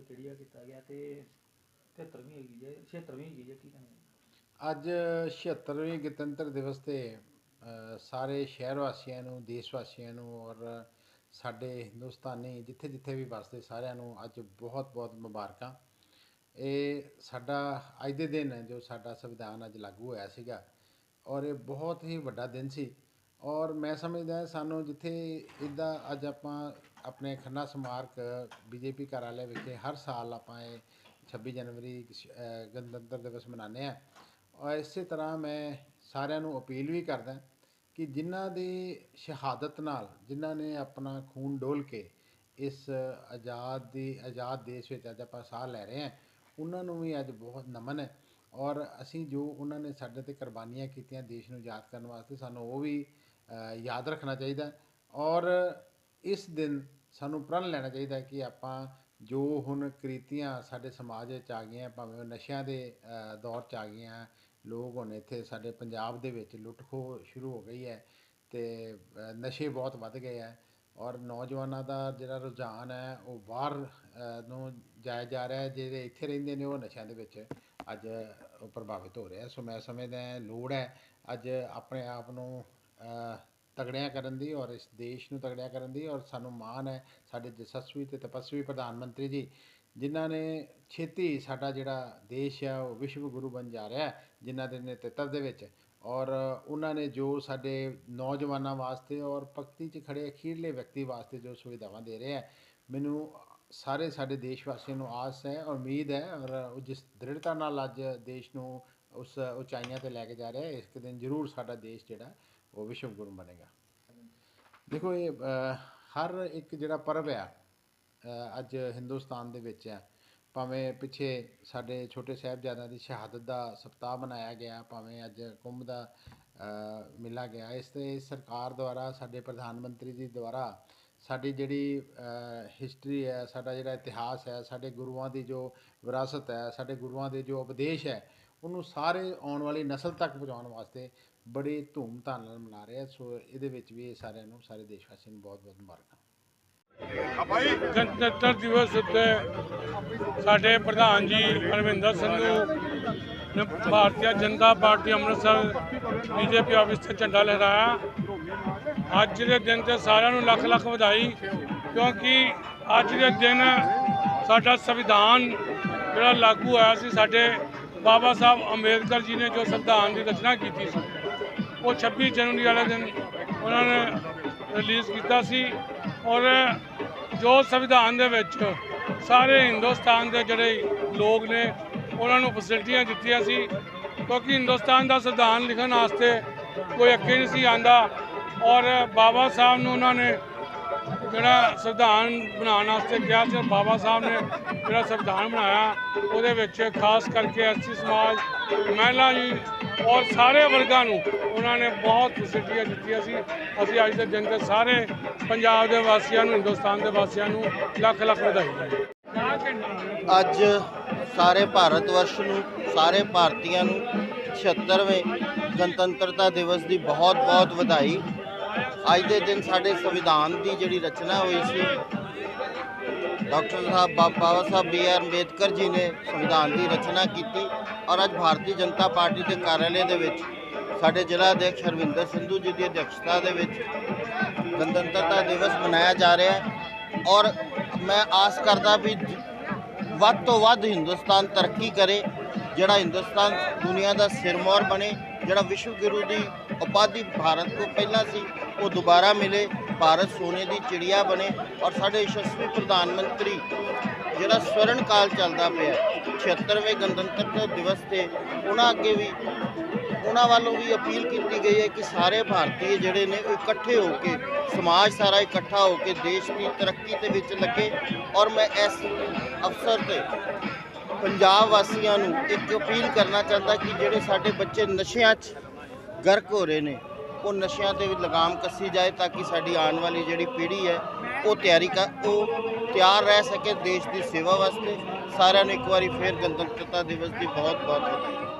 ਕਿਹੜੀ ਆ ਕੀਤਾ ਗਿਆ ਤੇ 73ਵੀਂ ਹੈਗੀ ਜੇ 76ਵੀਂ ਹੈਗੀ ਜੇ, ਕੀ ਕਹਿੰਦੇ? ਅੱਜ 76ਵੇਂ ਗਣਤੰਤਰ ਦਿਵਸ ਤੇ ਸਾਰੇ ਸ਼ਹਿਰ ਵਾਸੀਆਂ ਨੂੰ, ਦੇਸ਼ ਵਾਸੀਆਂ ਨੂੰ ਔਰ ਸਾਡੇ ਹਿੰਦੁਸਤਾਨੀ ਜਿੱਥੇ ਜਿੱਥੇ ਵੀ ਵਸਦੇ ਸਾਰਿਆਂ ਨੂੰ ਅੱਜ ਬਹੁਤ ਬਹੁਤ ਮੁਬਾਰਕਾਂ। ਇਹ ਸਾਡਾ ਅੱਜ ਦੇ ਦਿਨ ਹੈ ਜੋ ਸਾਡਾ ਸੰਵਿਧਾਨ ਅੱਜ ਲਾਗੂ ਹੋਇਆ ਸੀਗਾ ਔਰ ਇਹ ਬਹੁਤ ਹੀ ਵੱਡਾ ਦਿਨ ਸੀ ਔਰ ਮੈਂ ਸਮਝਦਾ ਸਾਨੂੰ ਜਿੱਥੇ ਇਦਾਂ ਅੱਜ ਆਪਾਂ ਆਪਣੇ ਖੰਨਾ ਸਮਾਰਕ ਬੀਜੇਪੀ ਕਾਰਆਲੇ ਵਿਖੇ ਹਰ ਸਾਲ ਆਪਾਂ ਇਹ 26 ਜਨਵਰੀ ਗਣਤੰਤਰ ਦਿਵਸ ਮਨਾਉਂਦੇ ਹਾਂ। ਔਰ ਇਸੇ ਤਰ੍ਹਾਂ ਮੈਂ ਸਾਰਿਆਂ ਨੂੰ ਅਪੀਲ ਵੀ ਕਰਦਾ ਕਿ ਜਿਨ੍ਹਾਂ ਦੀ ਸ਼ਹਾਦਤ ਨਾਲ, ਜਿਨ੍ਹਾਂ ਨੇ ਆਪਣਾ ਖੂਨ ਡੋਲ ਕੇ ਇਸ ਆਜ਼ਾਦ ਦੀ, ਆਜ਼ਾਦ ਦੇਸ਼ ਵਿੱਚ ਅੱਜ ਆਪਾਂ ਸਾਹ ਲੈ ਰਹੇ ਹਾਂ, ਉਹਨਾਂ ਨੂੰ ਵੀ ਅੱਜ ਬਹੁਤ ਨਮਨ ਹੈ। ਔਰ ਅਸੀਂ ਜੋ ਉਹਨਾਂ ਨੇ ਸਾਡੇ ਤੇ ਕੁਰਬਾਨੀਆਂ ਕੀਤੀਆਂ ਦੇਸ਼ ਨੂੰ ਯਾਦ ਕਰਨ ਵਾਸਤੇ, ਸਾਨੂੰ ਉਹ ਵੀ ਯਾਦ ਰੱਖਣਾ ਚਾਹੀਦਾ। ਔਰ ਇਸ ਦਿਨ ਸਾਨੂੰ ਪ੍ਰਣ ਲੈਣਾ ਚਾਹੀਦਾ ਕਿ ਆਪਾਂ ਜੋ ਹੁਣ ਕ੍ਰਿਤੀਆਂ ਸਾਡੇ ਸਮਾਜ ਵਿੱਚ ਆ ਗਈਆਂ, ਭਾਵੇਂ ਉਹ ਨਸ਼ਿਆਂ ਦੇ ਦੌਰ 'ਚ ਆ ਗਈਆਂ, ਲੋਕ ਹੁਣ ਇੱਥੇ ਸਾਡੇ ਪੰਜਾਬ ਦੇ ਵਿੱਚ ਲੁੱਟ ਖੋਹ ਸ਼ੁਰੂ ਹੋ ਗਈ ਹੈ ਅਤੇ ਨਸ਼ੇ ਬਹੁਤ ਵੱਧ ਗਏ ਹੈ ਔਰ ਨੌਜਵਾਨਾਂ ਦਾ ਜਿਹੜਾ ਰੁਝਾਨ ਹੈ ਉਹ ਬਾਹਰ ਨੂੰ ਜਾਇਆ ਜਾ ਰਿਹਾ ਜਿਹੜੇ ਇੱਥੇ ਰਹਿੰਦੇ ਨੇ ਉਹ ਨਸ਼ਿਆਂ ਦੇ ਵਿੱਚ ਅੱਜ ਪ੍ਰਭਾਵਿਤ ਹੋ ਰਿਹਾ ਸੋ ਮੈਂ ਸਮਝਦਾ ਲੋੜ ਹੈ ਅੱਜ ਆਪਣੇ ਆਪ ਨੂੰ ਤਗੜਿਆਂ ਕਰਨ ਦੀ ਔਰ ਇਸ ਦੇਸ਼ ਨੂੰ ਤਗੜਿਆਂ ਕਰਨ ਦੀ ਔਰ ਸਾਨੂੰ ਮਾਣ ਹੈ ਸਾਡੇ ਜਸਸਵੀ ਅਤੇ ਤਪਸਵੀ ਪ੍ਰਧਾਨ ਮੰਤਰੀ ਜੀ, ਜਿਨ੍ਹਾਂ ਨੇ ਛੇਤੀ ਸਾਡਾ ਜਿਹੜਾ ਦੇਸ਼ ਹੈ ਉਹ ਵਿਸ਼ਵ ਗੁਰੂ ਬਣ ਜਾ ਰਿਹਾ ਜਿਨ੍ਹਾਂ ਦੇ ਨੇਤਰਤਵ ਦੇ ਵਿੱਚ। ਔਰ ਉਹਨਾਂ ਨੇ ਜੋ ਸਾਡੇ ਨੌਜਵਾਨਾਂ ਵਾਸਤੇ ਔਰ ਭਗਤੀ 'ਚ ਖੜੇ ਅਖੀਰਲੇ ਵਿਅਕਤੀ ਵਾਸਤੇ ਜੋ ਸੁਵਿਧਾਵਾਂ ਦੇ ਰਹੇ ਹੈ, ਮੈਨੂੰ ਸਾਰੇ ਸਾਡੇ ਦੇਸ਼ ਵਾਸੀਆਂ ਨੂੰ ਆਸ ਹੈ ਔਰ ਉਮੀਦ ਹੈ ਔਰ ਉਹ ਜਿਸ ਦ੍ਰਿੜਤਾ ਨਾਲ ਅੱਜ ਦੇਸ਼ ਨੂੰ ਉਸ ਉਚਾਈਆਂ ਤੇ ਲੈ ਕੇ ਜਾ ਰਿਹਾ ਇਸ ਦਿਨ ਜ਼ਰੂਰ ਸਾਡਾ ਦੇਸ਼ ਜਿਹੜਾ ਉਹ ਵਿਸ਼ਵ ਗੁਰੂ ਬਣੇਗਾ। ਦੇਖੋ ਇਹ ਹਰ ਇੱਕ ਜਿਹੜਾ ਪਰਵ ਆ ਅੱਜ ਹਿੰਦੁਸਤਾਨ ਦੇ ਵਿੱਚ ਹੈ ਭਾਵੇਂ ਪਿੱਛੇ ਸਾਡੇ ਛੋਟੇ ਸਾਹਿਬਜ਼ਾਦਿਆਂ ਦੀ ਸ਼ਹਾਦਤ ਦਾ ਸਪਤਾਹ ਮਨਾਇਆ ਗਿਆ ਭਾਵੇਂ ਅੱਜ ਕੁੰਭ ਦਾ ਅ, ਮਿਲਾ ਗਿਆ ਇਸ ਤੇ ਸਰਕਾਰ ਦੁਆਰਾ ਸਾਡੇ ਪ੍ਰਧਾਨ ਮੰਤਰੀ ਜੀ ਦੁਆਰਾ ਸਾਡੀ ਜਿਹੜੀ ਹਿਸਟਰੀ ਹੈ ਸਾਡਾ ਜਿਹੜਾ ਇਤਿਹਾਸ ਹੈ ਸਾਡੇ ਗੁਰੂਆਂ ਦੀ ਜੋ ਵਿਰਾਸਤ ਹੈ ਸਾਡੇ ਗੁਰੂਆਂ ਦੇ ਜੋ ਉਪਦੇਸ਼ ਹੈ ਉਹਨੂੰ ਸਾਰੇ ਆਉਣ ਵਾਲੀ ਨਸਲ ਤੱਕ ਪਹੁੰਚਾਉਣ ਵਾਸਤੇ ਬੜੀ ਧੂਮ-ਧਾਮ ਨਾਲ ਮਨਾ ਰਹੇ ਸੋ ਇਹਦੇ ਵਿੱਚ ਵੀ ਇਹ ਸਾਰਿਆਂ ਨੂੰ, ਸਾਰੇ ਦੇਸ਼ ਵਾਸੀਆਂ ਨੂੰ ਬਹੁਤ-ਬਹੁਤ ਮੁਬਾਰਕਾਂ। ਗਣਤੰਤਰ ਦਿਵਸ ਉੱਤੇ ਸਾਡੇ ਪ੍ਰਧਾਨ ਜੀ ਅਰਵਿੰਦਰ ਸੰਧੂ ਨੇ Bharatiya Janata party Amritsar BJP office ਤੇ ਝੰਡਾ ਲਹਿਰਾਇਆ। ਅੱਜ ਦੇ ਦਿਨ ਤੇ ਸਾਰਿਆਂ ਨੂੰ ਲੱਖ ਲੱਖ ਵਧਾਈ, ਕਿਉਂਕਿ ਅੱਜ ਦੇ ਦਿਨ ਸਾਡਾ ਸੰਵਿਧਾਨ ਜਿਹੜਾ ਲਾਗੂ ਹੋਇਆ ਸੀ ਸਾਡੇ ਬਾਬਾ ਸਾਹਿਬ ਅੰਬੇਦਕਰ ਜੀ ਨੇ ਜੋ ਸੰਵਿਧਾਨ ਦੀ ਰਚਨਾ ਕੀਤੀ ਸੀ, ਉਹ 26 ਜਨਵਰੀ ਵਾਲੇ ਦਿਨ ਉਹਨਾਂ ਨੇ ਰਿਲੀਜ਼ ਕੀਤਾ ਸੀ ਔਰ ਜੋ ਸੰਵਿਧਾਨ ਦੇ ਵਿੱਚ ਸਾਰੇ ਹਿੰਦੁਸਤਾਨ ਦੇ ਜਿਹੜੇ ਲੋਕ ਨੇ, ਉਹਨਾਂ ਨੂੰ ਫੈਸਿਲਿਟੀਆਂ ਦਿੱਤੀਆਂ ਸੀ ਕਿਉਂਕਿ ਹਿੰਦੁਸਤਾਨ ਦਾ ਸੰਵਿਧਾਨ ਲਿਖਣ ਵਾਸਤੇ ਕੋਈ ਅੱਗੇ ਨਹੀਂ ਸੀ ਆਂਦਾ ਔਰ ਬਾਬਾ ਸਾਹਿਬ ਨੂੰ ਉਹਨਾਂ ਨੇ ਜਿਹੜਾ ਸੰਵਿਧਾਨ ਬਣਾਉਣ ਵਾਸਤੇ ਕਿਹਾ ਸੀ ਬਾਬਾ ਸਾਹਿਬ ਨੇ ਜਿਹੜਾ ਸੰਵਿਧਾਨ ਬਣਾਇਆ, ਉਹਦੇ ਵਿੱਚ ਖਾਸ ਕਰਕੇ ਐਸਸੀ ਸਮਾਜ, ਮਹਿਲਾ ਜੀ ਔਰ ਸਾਰੇ ਵਰਗਾਂ ਨੂੰ ਉਹਨਾਂ ਨੇ ਬਹੁਤ ਫੈਸਿਲਿਟੀਆਂ ਦਿੱਤੀਆਂ ਸੀ। ਅਸੀਂ ਅੱਜ ਦੇ ਦਿਨ ਤੇ ਸਾਰੇ ਪੰਜਾਬ ਦੇ ਵਾਸੀਆਂ ਨੂੰ, ਹਿੰਦੁਸਤਾਨ ਦੇ ਵਾਸੀਆਂ ਨੂੰ ਲੱਖ ਲੱਖ ਵਧਾਈ ਅੱਜ ਸਾਰੇ ਭਾਰਤ ਵਰਸ਼ ਨੂੰ, ਸਾਰੇ ਭਾਰਤੀਆਂ ਨੂੰ 76ਵੇਂ ਗਣਤੰਤਰਤਾ ਦਿਵਸ ਦੀ ਬਹੁਤ-ਬਹੁਤ ਵਧਾਈ। ਅੱਜ ਦੇ ਦਿਨ ਸਾਡੇ ਸੰਵਿਧਾਨ ਦੀ ਜਿਹੜੀ ਰਚਨਾ ਹੋਈ ਸੀ, ਡਾਕਟਰ ਸਾਹਿਬ ਬਾ- ਬਾਬਾ ਸਾਹਿਬ ਬੀ ਆਰ ਅੰਬੇਦਕਰ ਜੀ ਨੇ ਸੰਵਿਧਾਨ ਦੀ ਰਚਨਾ ਕੀਤੀ ਔਰ ਅੱਜ ਭਾਰਤੀ ਜਨਤਾ ਪਾਰਟੀ ਦੇ ਕਾਰਜਾਲੇ ਦੇ ਵਿੱਚ ਸਾਡੇ ਜ਼ਿਲ੍ਹਾ ਅਧਿਕਸ਼ ਹਰਵਿੰਦਰ ਸੰਧੂ ਜੀ ਦੀ ਅਧਿਕਸ਼ਤਾ ਦੇ ਵਿੱਚ ਗਣਤੰਤਰਤਾ ਦਿਵਸ ਮਨਾਇਆ ਜਾ ਰਿਹਾ ਹੈ ਔਰ ਮੈਂ ਆਸ ਕਰਦਾ ਵੀ ਵੱਧ ਤੋਂ ਵੱਧ ਹਿੰਦੁਸਤਾਨ ਤਰੱਕੀ ਕਰੇ, ਜਿਹੜਾ ਹਿੰਦੁਸਤਾਨ ਦੁਨੀਆ ਦਾ ਸਿਰਮੌਰ ਬਣੇ, ਜਿਹੜਾ ਵਿਸ਼ਵ ਗੁਰੂ ਦੀ ਉਪਾਧੀ ਭਾਰਤ ਤੋਂ ਪਹਿਲਾਂ ਸੀ, ਉਹ ਦੁਬਾਰਾ ਮਿਲੇ। ਭਾਰਤ ਸੋਨੇ ਦੀ ਚਿੜੀਆ ਬਣੇ ਔਰ ਸਾਡੇ ਯਸ਼ਸਵੀ ਪ੍ਰਧਾਨ ਮੰਤਰੀ, ਜਿਹੜਾ ਸਵਰਨ ਕਾਲ ਚੱਲਦਾ ਪਿਆ 76ਵੇਂ ਗਣਤੰਤਰ ਦਿਵਸ ਤੇ, ਉਹਨਾਂ ਅੱਗੇ ਵੀ, ਉਹਨਾਂ ਵੱਲੋਂ ਵੀ ਅਪੀਲ ਕੀਤੀ ਗਈ ਹੈ ਕਿ ਸਾਰੇ ਭਾਰਤੀ ਜਿਹੜੇ ਨੇ, ਉਹ ਇਕੱਠੇ ਹੋ ਕੇ, ਸਮਾਜ ਸਾਰਾ ਇਕੱਠਾ ਹੋ ਕੇ, ਦੇਸ਼ ਦੀ ਤਰੱਕੀ ਦੇ ਵਿੱਚ ਲੱਗੇ। ਔਰ ਮੈਂ ਇਸ ਅਵਸਰ ਤੇ ਪੰਜਾਬ ਵਾਸੀਆਂ ਨੂੰ ਇੱਕ ਅਪੀਲ ਕਰਨਾ ਚਾਹੁੰਦਾ ਕਿ ਜਿਹੜੇ ਸਾਡੇ ਬੱਚੇ ਨਸ਼ਿਆਂ 'ਚ ਗਰਕ ਹੋ ਰਹੇ ਨੇ, ਉਹ ਨਸ਼ਿਆਂ ਤੇ ਵੀ ਲਗਾਮ ਕੱਸੀ ਜਾਏ ਤਾਂ ਕਿ ਸਾਡੀ ਆਉਣ ਵਾਲੀ ਜਿਹੜੀ ਪੀੜ੍ਹੀ ਹੈ, ਉਹ ਤਿਆਰੀ ਕਰ, ਉਹ ਤਿਆਰ ਰਹਿ ਸਕੇ ਦੇਸ਼ ਦੀ ਸੇਵਾ ਵਾਸਤੇ। ਸਾਰਿਆਂ ਨੂੰ ਇੱਕ ਵਾਰੀ ਫੇਰ ਗਣਤੰਤਰਤਾ ਦਿਵਸ ਦੀ ਬਹੁਤ ਬਹੁਤ ਵਧਾਈ।